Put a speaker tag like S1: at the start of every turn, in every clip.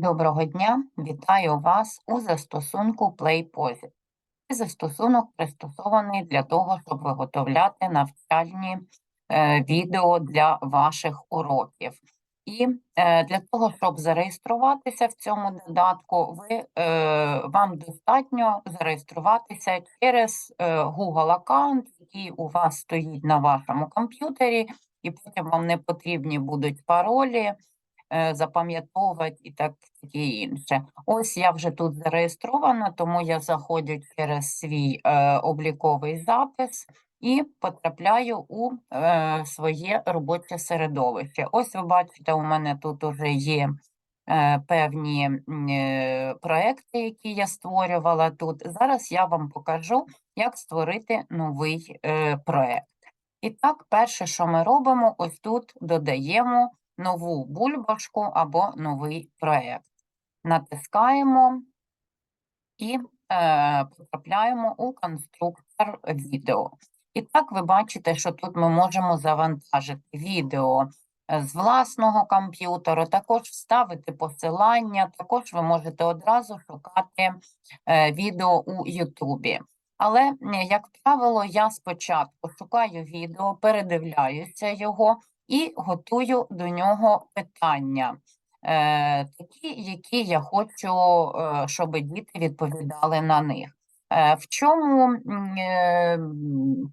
S1: Доброго дня, вітаю вас у застосунку PlayPosit. Цей застосунок пристосований для того, щоб виготовляти навчальні е, відео для ваших уроків. І е, для того, щоб зареєструватися в цьому додатку, ви, е, вам достатньо зареєструватися через е, Google аккаунт, який у вас стоїть на вашому комп'ютері, і потім вам не потрібні будуть паролі запам'ятовувати і так таке інше. Ось я вже тут зареєстрована, тому я заходжу через свій е, обліковий запис і потрапляю у е, своє робоче середовище. Ось ви бачите, у мене тут уже є е, певні е, проекти, які я створювала тут. Зараз я вам покажу, як створити новий е, проект. І так, перше, що ми робимо, ось тут додаємо нову бульбашку або новий проект. Натискаємо і е, потрапляємо у конструктор відео. І так ви бачите, що тут ми можемо завантажити відео е, з власного комп'ютера, також вставити посилання, також ви можете одразу шукати е, відео у Ютубі. Але, як правило, я спочатку шукаю відео, передивляюся його і готую до нього питання, е, такі, які я хочу, е, щоб діти відповідали на них. Е, В чому е,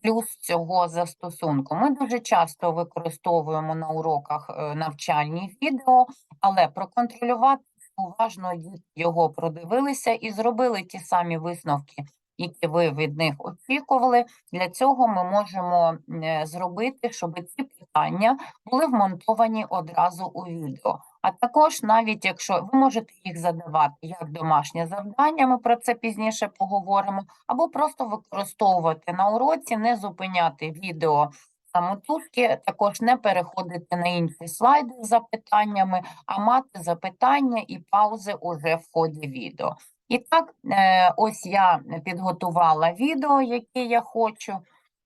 S1: плюс цього застосунку? Ми дуже часто використовуємо на уроках навчальні відео, але проконтролювати уважно його продивилися і зробили ті самі висновки, які ви від них очікували. Для цього ми можемо е, зробити, щоб ці питання були вмонтовані одразу у відео. А також, навіть якщо ви можете їх задавати як домашнє завдання, ми про це пізніше поговоримо, або просто використовувати на уроці, не зупиняти відео самотужки, також не переходити на інші слайди з запитаннями, а мати запитання і паузи уже в ході відео. І так, е, ось я підготувала відео, яке я хочу,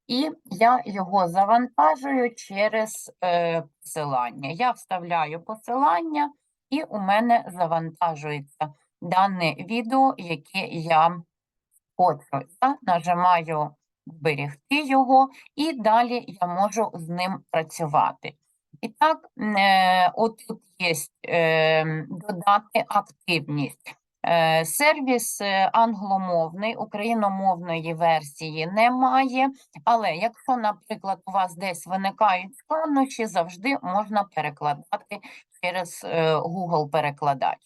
S1: і я його завантажую через е, посилання. Я вставляю посилання, і у мене завантажується дане відео, яке я хочу. Я нажимаю зберегти його, і далі я можу з ним працювати. І так, е, отут є додати активність. Е, Сервіс е, англомовний, україномовної версії немає, але якщо, наприклад, у вас десь виникають складнощі, завжди можна перекладати через е, Google перекладач.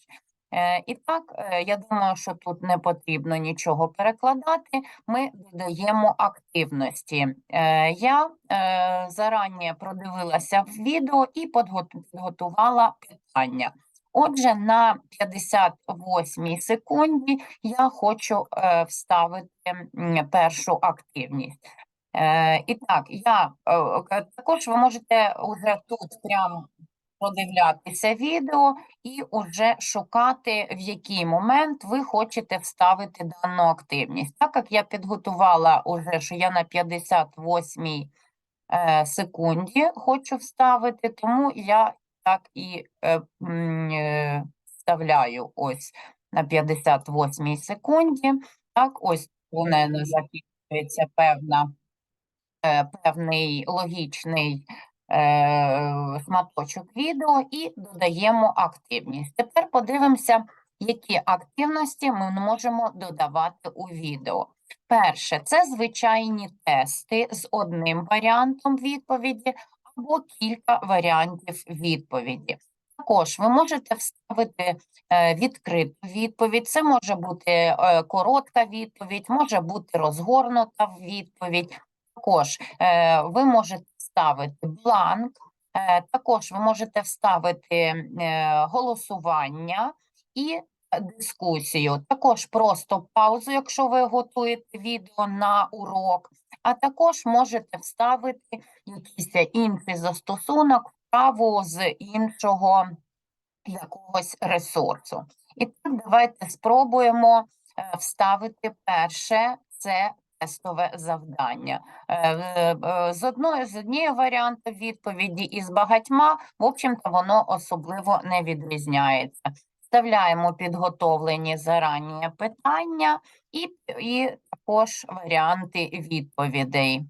S1: Е, І так, я думаю, що тут не потрібно нічого перекладати. Ми додаємо активності. Я зарані продивилася в відео і підготувала питання. Отже, на 58 секунді я хочу е, вставити першу активність. Е, і так, я е, також ви можете уже тут прямо продивлятися відео і уже шукати, в який момент ви хочете вставити дану активність. Так як я підготувала уже, що я на 58 е, секунді хочу вставити, тому я так і е, е, вставляю ось на 58 секунді. Так, ось у мене закінчується певна, е, певний логічний е, шматочок відео і додаємо активність. Тепер подивимося, які активності ми можемо додавати у відео. Перше, це звичайні тести з одним варіантом відповіді або кілька варіантів відповіді. Також ви можете вставити е, відкриту відповідь. Це може бути е, коротка відповідь, може бути розгорнута відповідь. Також е, ви можете вставити бланк, також ви можете вставити голосування і дискусію. Також просто паузу, якщо ви готуєте відео на урок, а також можете вставити якийсь інший застосунок вправу з іншого якогось ресурсу. І так, давайте спробуємо е, вставити перше це тестове завдання. Е, е, З одної з однієї варіанту відповіді і з багатьма, в общем-то, воно особливо не відрізняється. Вставляємо підготовлені зарані питання і, і також варіанти відповідей.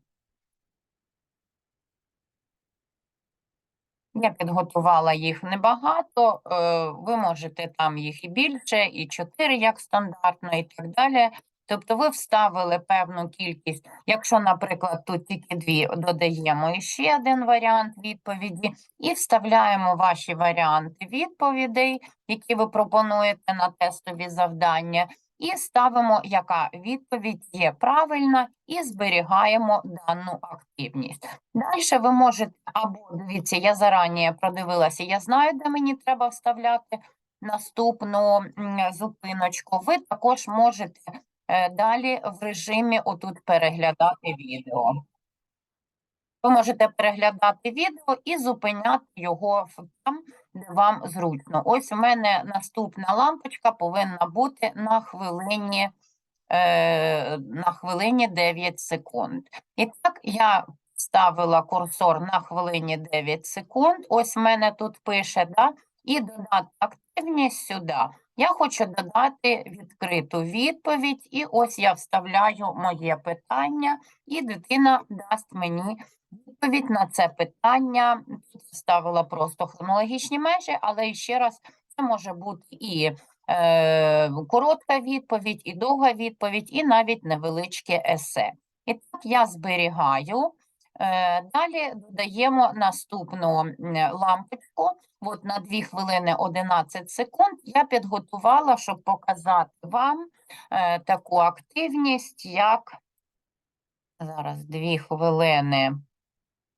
S1: Я підготувала їх небагато, е, ви можете там їх і більше, і чотири, як стандартно, і так далі. Тобто ви вставили певну кількість. Якщо, наприклад, тут тільки дві, додаємо іще один варіант відповіді і вставляємо ваші варіанти відповідей, які ви пропонуєте на тестові завдання, і ставимо, яка відповідь є правильна, і зберігаємо дану активність. Далі ви можете, або дивіться, я зарані продивилася, я знаю, де мені треба вставляти наступну зупиночку. Ви також можете далі в режимі отут переглядати відео. Ви можете переглядати відео і зупиняти його там, де вам зручно. Ось у мене наступна лампочка повинна бути на хвилині, е, на хвилині 9 секунд. І так я ставила курсор на хвилині 9 секунд. Ось в мене тут пише, да? і додати активність сюди. Я хочу додати відкриту відповідь, і ось я вставляю моє питання, і дитина дасть мені відповідь на це питання. Тут ставила просто хронологічні межі, але ще раз, це може бути і е, коротка відповідь, і довга відповідь, і навіть невеличке есе. І так я зберігаю. Е, Далі додаємо наступну лампочку. От на 2 хвилини 11 секунд я підготувала, щоб показати вам е, таку активність, як зараз 2 хвилини.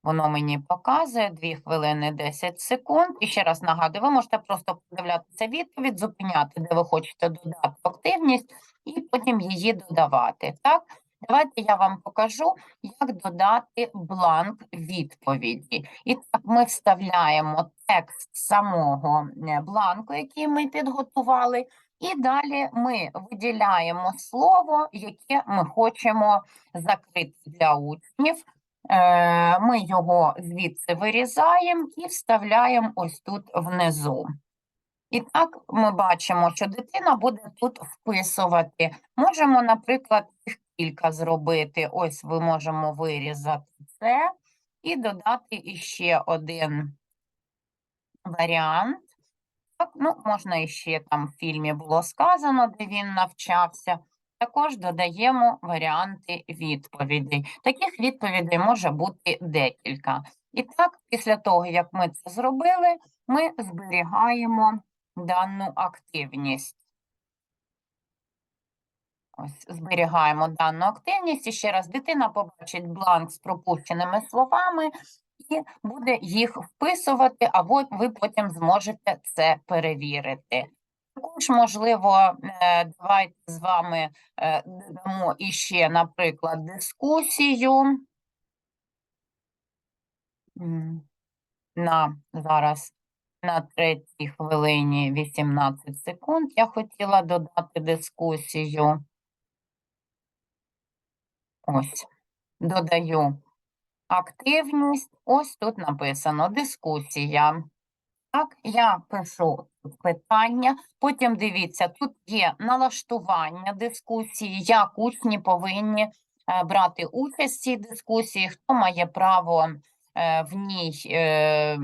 S1: Воно мені показує 2 хвилини 10 секунд. І ще раз нагадую, ви можете просто подивлятися відповідь, зупиняти, де ви хочете додати активність, і потім її додавати. Так, давайте я вам покажу, як додати бланк відповіді. І так, ми вставляємо текст самого е, бланку, який ми підготували, і далі ми виділяємо слово, яке ми хочемо закрити для учнів. Е, Ми його звідси вирізаємо і вставляємо ось тут внизу. І так ми бачимо, що дитина буде тут вписувати. Можемо, наприклад, кілька зробити. Ось ви можемо вирізати це і додати іще один варіант. Так, ну, можна іще там в фільмі було сказано, де він навчався. Також додаємо варіанти відповідей. Таких відповідей може бути декілька. І так, після того, як ми це зробили, ми зберігаємо дану активність. Ось зберігаємо дану активність. І ще раз дитина побачить бланк з пропущеними словами і буде їх вписувати, а ви потім зможете це перевірити. Також, можливо, е, давайте з вами е, додамо іще, наприклад, дискусію. На зараз на третій хвилині 18 секунд я хотіла додати дискусію. Ось, додаю активність. Ось тут написано дискусія. Так, я пишу питання, потім дивіться, тут є налаштування дискусії, як учні повинні е, брати участь в цій дискусії, хто має право е, в ній е,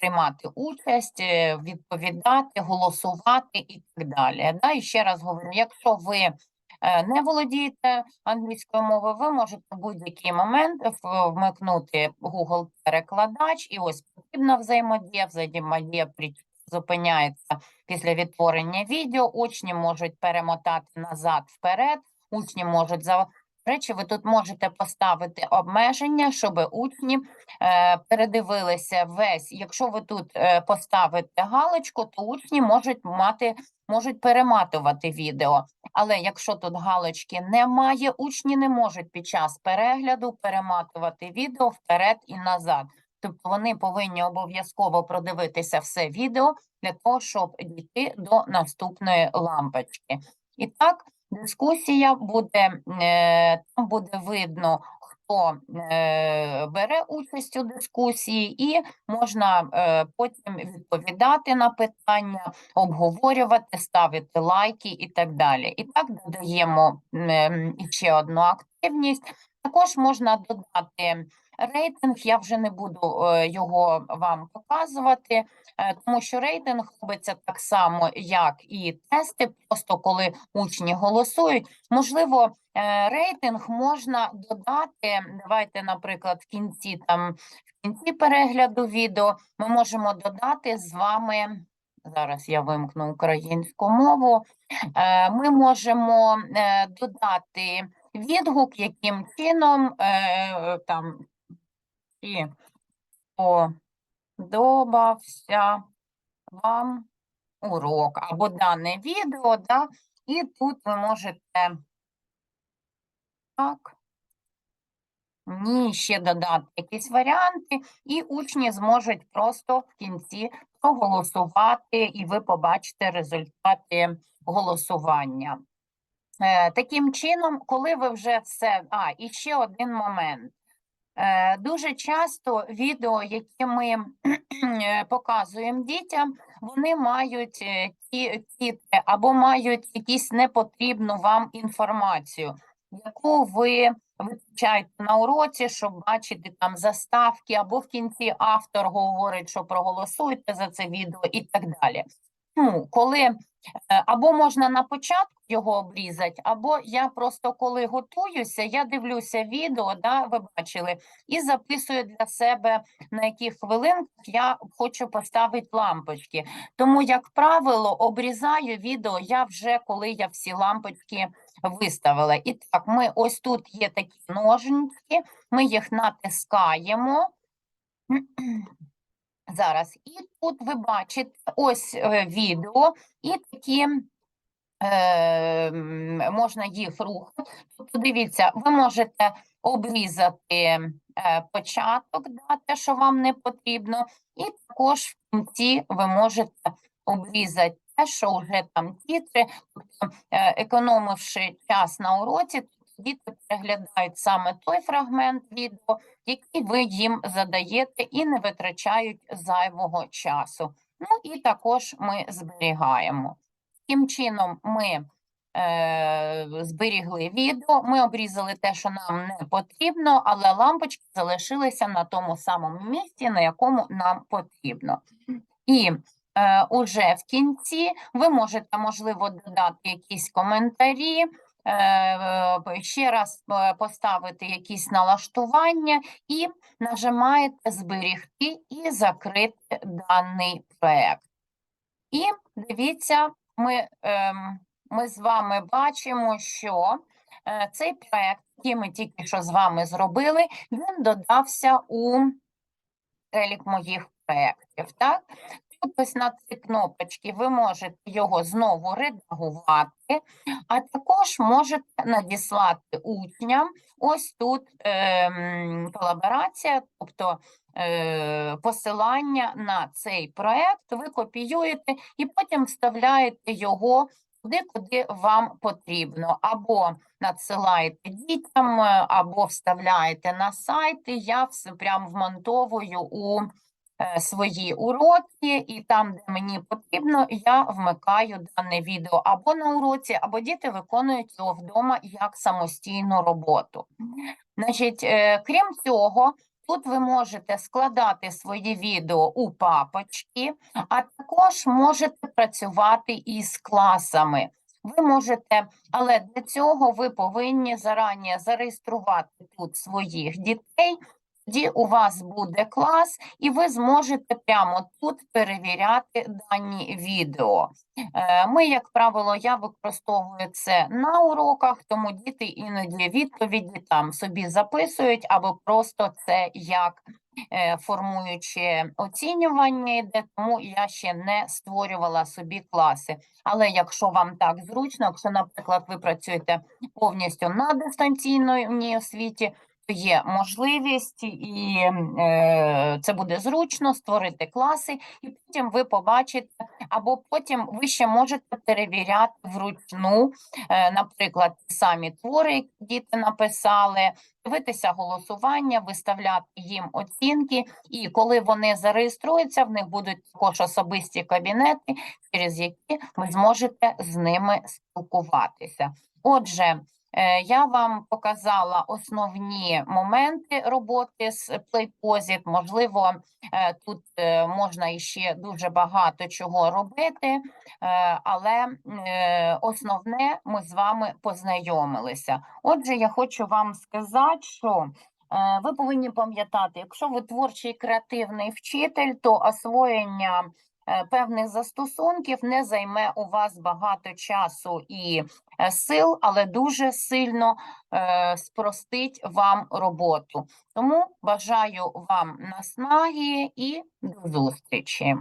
S1: приймати участь, відповідати, голосувати і так далі. Да? І ще раз говорю, якщо ви не володієте англійською мовою, ви можете в будь-який момент вмикнути Google перекладач, і ось потрібна взаємодія, взаємодія зупиняється після відтворення відео, учні можуть перемотати назад вперед, учні можуть за речі, ви тут можете поставити обмеження, щоб учні е, передивилися весь. Якщо ви тут е, поставите галочку, то учні можуть мати, можуть перематувати відео. Але якщо тут галочки немає, учні не можуть під час перегляду перематувати відео вперед і назад. Тобто вони повинні обов'язково продивитися все відео для того, щоб дійти до наступної лампочки. І так, дискусія буде, е, там буде видно, хто е, бере участь у дискусії, і можна е, потім відповідати на питання, обговорювати, ставити лайки і так далі. І так додаємо ще одну активність. Також можна додати рейтинг. Я вже не буду е, його вам показувати, е, тому що рейтинг робиться так само, як і тести. Просто коли учні голосують, можливо, е, рейтинг можна додати. Давайте, наприклад, в кінці там в кінці перегляду відео ми можемо додати з вами. Зараз я вимкну українську мову. Ми можемо додати відгук, яким чином там і подобався вам урок або дане відео, да? і тут ви можете так. Ні, ще додати якісь варіанти, і учні зможуть просто в кінці проголосувати, і ви побачите результати голосування. Е, Таким чином, коли ви вже все. А, і ще один момент. Е, Дуже часто відео, які ми е, показуємо дітям, вони мають е, ті тітри або мають якусь непотрібну вам інформацію, яку ви вивчаєте на уроці, щоб бачити там заставки, або в кінці автор говорить, що проголосуйте за це відео і так далі. Ну, коли або можна на початку його обрізати, або я просто коли готуюся, я дивлюся відео, да, ви бачили, і записую для себе на яких хвилинках я хочу поставити лампочки. Тому, як правило, обрізаю відео я вже коли я всі лампочки виставила. І так, ми ось тут є такі ножнички, ми їх натискаємо. Зараз, і тут ви бачите ось е, відео, і такі е, можна їх рухати. Тобто, дивіться, ви можете обрізати е, початок, да, те, що вам не потрібно, і також в кінці ви можете обрізати те, що вже там тітри, тобто, е, економивши час на уроці, діти переглядають саме той фрагмент відео, який ви їм задаєте і не витрачають зайвого часу. Ну і також ми зберігаємо. Таким чином ми е, зберігли відео, ми обрізали те, що нам не потрібно, але лампочки залишилися на тому самому місці, на якому нам потрібно. І е, уже в кінці ви можете, можливо, додати якісь коментарі, ще раз е, поставити якісь налаштування і нажимаєте зберігти і закрити даний проект. І дивіться, ми, ем, ми з вами бачимо, що е, цей проект, який ми тільки що з вами зробили, він додався у перелік моїх проєктів. Так? Ось на ці кнопочки ви можете його знову редагувати, а також можете надіслати учням. Ось тут ем, колаборація, тобто е, посилання на цей проект, ви копіюєте і потім вставляєте його туди, куди вам потрібно, або надсилаєте дітям, е, або вставляєте на сайти. Я все прям вмонтовую у е, свої уроки, і там, де мені потрібно, я вмикаю дане відео або на уроці, або діти виконують його вдома як самостійну роботу. Значить, е, крім цього, тут ви можете складати свої відео у папочки, а також можете працювати із класами. Ви можете, але для цього ви повинні зарані зареєструвати тут своїх дітей. Тоді у вас буде клас, і ви зможете прямо тут перевіряти дані відео. Е, Ми, як правило, я використовую це на уроках, тому діти іноді відповіді там собі записують, або просто це як е, формуюче оцінювання йде, тому я ще не створювала собі класи. Але якщо вам так зручно, якщо, наприклад, ви працюєте повністю на дистанційній освіті, є можливість, і е, це буде зручно створити класи, і потім ви побачите або потім ви ще можете перевіряти вручну, е, наприклад, самі твори, які діти написали, дивитися голосування, виставляти їм оцінки, і коли вони зареєструються, в них будуть також особисті кабінети, через які ви зможете з ними спілкуватися. Отже, я вам показала основні моменти роботи з PlayPosit. Можливо, е, тут е, можна іще дуже багато чого робити, е, але е, основне ми з вами познайомилися. Отже, я хочу вам сказати, що е, ви повинні пам'ятати, якщо ви творчий креативний вчитель, то освоєння е, певних застосунків не займе у вас багато часу і е, сил, але дуже сильно е, спростить вам роботу. Тому бажаю вам наснаги і до зустрічі.